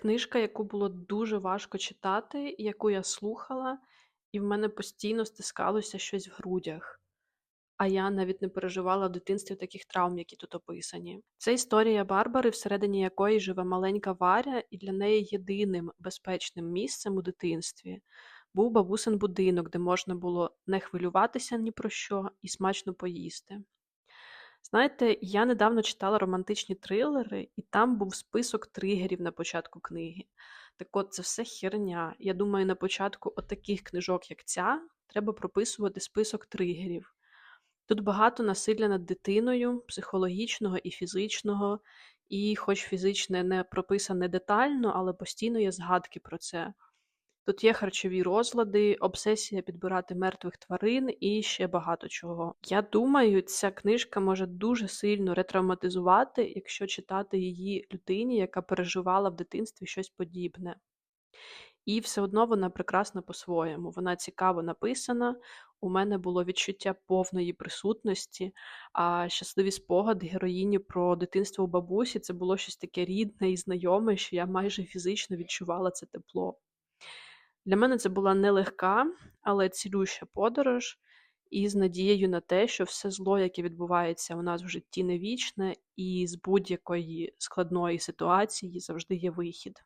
Книжка, яку було дуже важко читати, яку я слухала, і в мене постійно стискалося щось в грудях. А я навіть не переживала в дитинстві таких травм, які тут описані. Це історія Барбари, всередині якої живе маленька Варя, і для неї єдиним безпечним місцем у дитинстві був бабусин будинок, де можна було не хвилюватися ні про що і смачно поїсти. Знаєте, я недавно читала романтичні трилери, і там був список тригерів на початку книги. Так от, це все херня. Я думаю, на початку от таких книжок, як ця, треба прописувати список тригерів. Тут багато насилля над дитиною, психологічного і фізичного, і, хоч фізичне не прописане детально, але постійно є згадки про це. Тут є харчові розлади, обсесія підбирати мертвих тварин і ще багато чого. Я думаю, ця книжка може дуже сильно ретравматизувати, якщо читати її людині, яка переживала в дитинстві щось подібне. І все одно вона прекрасна по-своєму. Вона цікаво написана. У мене було відчуття повної присутності, а щасливі спогади героїні про дитинство у бабусі це було щось таке рідне і знайоме, що я майже фізично відчувала це тепло. Для мене це була нелегка, але цілюща подорож, і з надією на те, що все зло, яке відбувається у нас в житті, не вічне, і з будь-якої складної ситуації завжди є вихід.